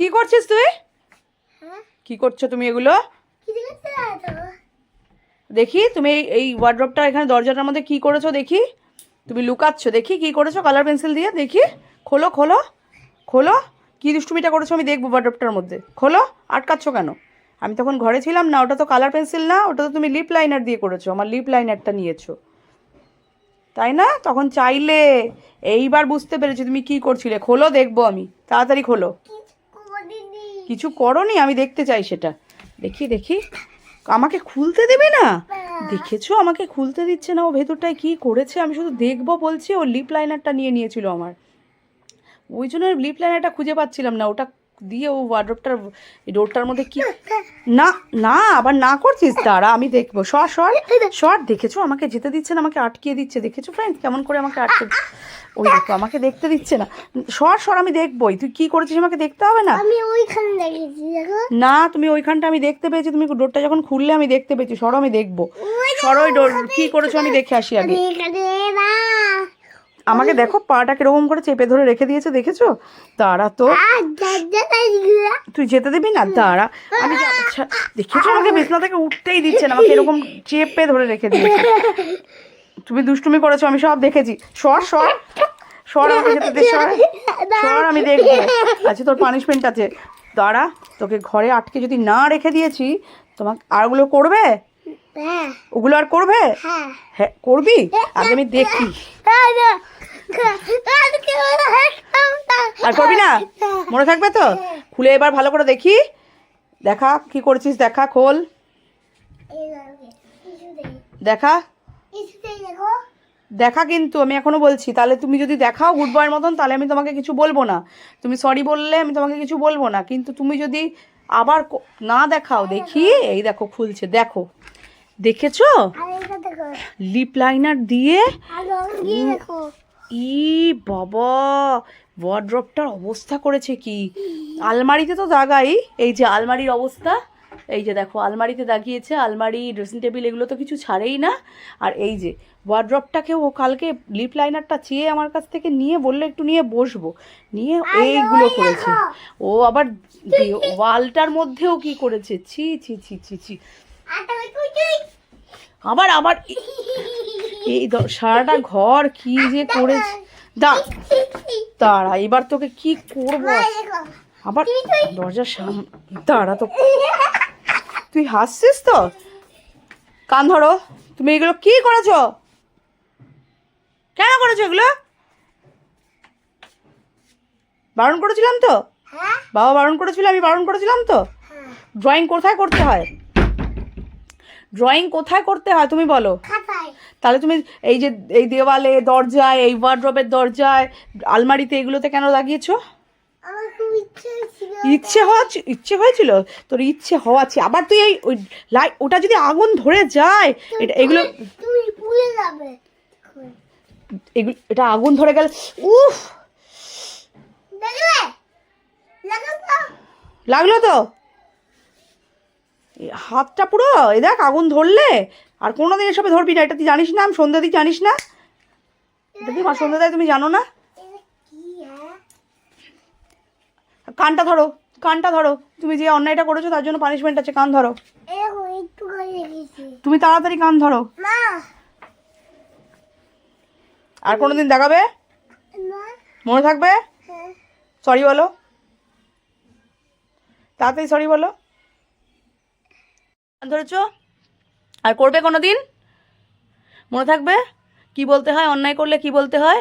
কি করছিস তুই? হ্যাঁ? কি করছ তুমি এগুলো? দেখি তুমি এই ওয়ার্ড্রপটা এখানে দরজাটার মধ্যে কি করেছ দেখি। তুমি লুকাচ্ছ দেখি কি করেছ কালার পেন্সিল দিয়ে দেখি। খোলো খোলো খোলো। কি দুষ্টুমিটা করেছ আমি দেখব ওয়ার্ড্রপটার মধ্যে। খোলো আটকাচ্ছ কেন? আমি তখন ঘরে ছিলাম না ওটা তো কালার পেন্সিল না ওটা তো তুমি লিপ লাইনার দিয়ে করেছ আমার লিপ লাইনারটা নিয়েছো। তাই না? তখন চাইলে এইবার বুঝতে পেরেছি তুমি কি করছিলে। খোলো দেখব আমি। তাড়াতাড়ি খোলো। কিছু করনি, আমি দেখতে চাই সেটা। দেখি দেখি। আমাকে খুলতে দেবে না? দেখেছ? আমাকে খুলতে দিচ্ছে না। ও ভেতরটায় কি করেছে? আমি শুধু দেখব বলছি, ও লিপ লাইনারটা নিয়ে নিয়েছিল আমার। ওই জন্য লিপ লাইনারটা খুঁজে পাচ্ছিলাম না। ওটা দিয়ে ও ওয়ার্ড্রপটার ডোরটার মধ্যে কি না না, আবার না করছিস? তারা আমি দেখব। সর সর সর। দেখেছ? আমাকে যেতে দিচ্ছে না, আমাকে আটকিয়ে দিচ্ছে। দেখেছ ফ্রেন্ড কেমন করে আমাকে আটকে ওই দেখো আমাকে দেখতে দিচ্ছে না। সর সর আমি দেখবই। তুই কি করেছিস আমাকে দেখতে হবে না? আমি ওইখানে দেখেছি দেখো। না তুমি ওইখানটা আমি দেখতে পেয়েছি। তুমি ডোরটা যখন খুললে আমি দেখতে পেয়েছি। সরো আমি দেখব। সর ওই ডোর কি করেছ আমি দেখে আসি আগে। আমাকে দেখো পাটা কীরকম করে চেপে ধরে রেখে দিয়েছে দেখেছ? তারা তো। তুই যেতে দিবি না? তারা আমি আচ্ছা, দেখেছ আমাকে? বিছনা থেকে উঠতেই দিচ্ছে না। আমাকে এরকম চেপে ধরে রেখে দিয়েছে। তুমি দুষ্টুমি করেছ আমি সব দেখেছি। সর সর। সর আমাকে যেতে দে সর। সর আমি দেখব। আচ্ছা তোর পানিশমেন্ট আছে। দাঁড়া তোকে ঘরে আটকে যদি না রেখে দিয়েছি তোমাকে আর ওগুলো করবে? হ্যাঁ। ওগুলো আর করবে? হ্যাঁ। হ্যাঁ করবি? আগে আমি দেখি আর করবি না? মনে থাকবে তো? খুলে এবার ভালো করে দেখি। দেখা কি করছিস দেখা খোল। দেখা। দেখো কিন্তু আমি এখনও বলছি তাহলে তুমি যদি দেখাও গুড বয়ের মতন তাহলে আমি তোমাকে কিছু বলব না। তুমি সরি বললে আমি তোমাকে কিছু বলব না। কিন্তু তুমি যদি আবার না দেখাও দেখি এই দেখো খুলছে দেখো। দেখেছ? লিপ লাইনার দিয়ে ই বাবা ওয়ার্ড্রপটার অবস্থা করেছে কি? আলমারিতে তো দাগাই এই যে আলমারির অবস্থা এই যে দেখো আলমারিতে দাগিয়েছে আলমারি ড্রেসিং টেবিল এগুলো তো কিছু ছাড়েই না। আর এই যে ওয়ার্ড্রপটাকে ও কালকে লিপ লাইনারটা চেয়ে আমার কাছ থেকে নিয়ে বলল একটু নিয়ে বসবো। নিয়ে এইগুলো করেছে। ও আবার ওয়ালটার মধ্যেও কি করেছে? ছি ছি ছি ছি ছি। আবার আবার এই- সারাটা ঘর কি যে করেছে? দা দাঁড়া এবার তোকে কি করব? আবার দরজার সাম দাঁড়া তো। তুই হাসছিস তো? কান ধরো। তুমি এগুলো কি করেছ? কেন করেছ এগুলো? বারণ করেছিলাম তো? হ্যাঁ। বাবা বারণ করেছিল আমি বারণ করেছিলাম তো? হ্যাঁ। ড্রয়িং কোথায় করতে হয়? ড্রয়িং কোথায় করতে হয় তুমি বলো? তাহলে তুমি এই যে এই দেওয়ালে দরজায় এই ওয়ার্ড্রপের দরজায় আলমারিতে এগুলোতে কেন লাগিয়েছো? ইচ্ছে হওয়া ইচ্ছে হয়েছিল তোর ইচ্ছে হওয়া আছে আবার তুই এই ওই লাইট ওটা যদি আগুন ধরে যায় এটা এগুলো তুমি পুড়ে যাবে। এগুলো এটা আগুন ধরে গেল উফ! লাগল তো? এ হাতটা পুরো এই দেখ আগুন ধরলে। আর কোনোদিন এসবে ধরবি না এটা তুই জানিস না আমি সন্ধ্যা দিই জানিস না। এটা কি মা সন্ধ্যা দেয় তুমি জানো না এটা কি হ্যাঁ কানটা ধরো কানটা ধরো। তুমি যে অন্যায়টা করেছ তার জন্য পানিশমেন্ট আছে কান ধরো। তুমি তাড়াতাড়ি কান ধরো। আর কোনোদিন দেখাবে? মনে থাকবে? হ্যাঁ। সরি বলো। তাড়াতাড়ি সরি বলো। কান ধরেছো? আর করবে কোনো দিন মনে থাকবে? কি বলতে হয়? অন্যায় করলে কি বলতে হয়?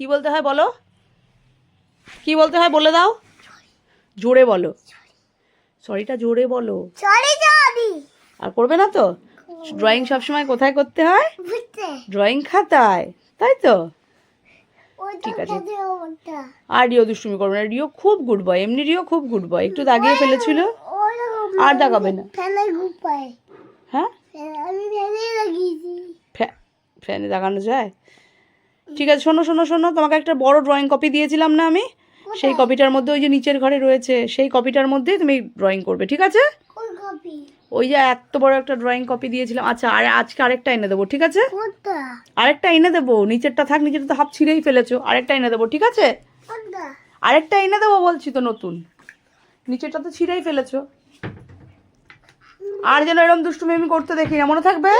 কি বলতে হয় বলো? কি বলতে হয় বলে দাও? জোরে বলো। সরিটা জোরে বলো। আর করবে না তো? ড্রয়িং সবসময় কোথায় করতে হয়? ড্রয়িং খাতায় তাই তো? ঠিক আছে। আর রিও দুষ্টুমি করবে না। রিও খুব গুড বয় এমনি রিও খুব গুড বয় একটু দাগিয়ে ফেলেছিল। আর দাগাবে না। হ্যাঁ? ফ্যানে দাগানো যায়? ঠিক আছে শোনো শোনো শোনো তোমাকে একটা বড় ড্রয়িং কপি দিয়েছিলাম না আমি? সেই কপিটার মধ্যে ওই যে নিচের ঘরে রয়েছে সেই কপিটার মধ্যেই তুমি ড্রয়িং করবে ঠিক আছে? কপি ওই যে এত বড় একটা ড্রয়িং কপি দিয়েছিলাম আচ্ছা আর আজকে আরেকটা এনে দেবো ঠিক আছে? আরেকটা এনে দেবো নিচেরটা থাক নিচেরটা তো হাফ ছিঁড়েই ফেলেছো আরেকটা এনে দেবো ঠিক আছে? আরেকটা এনে দেবো বলছি তো নতুন নিচেরটা তো ছিঁড়েই ফেলেছো। আর যেন এরকম দুষ্টুমি আমি করতে দেখি না মনে থাকবে?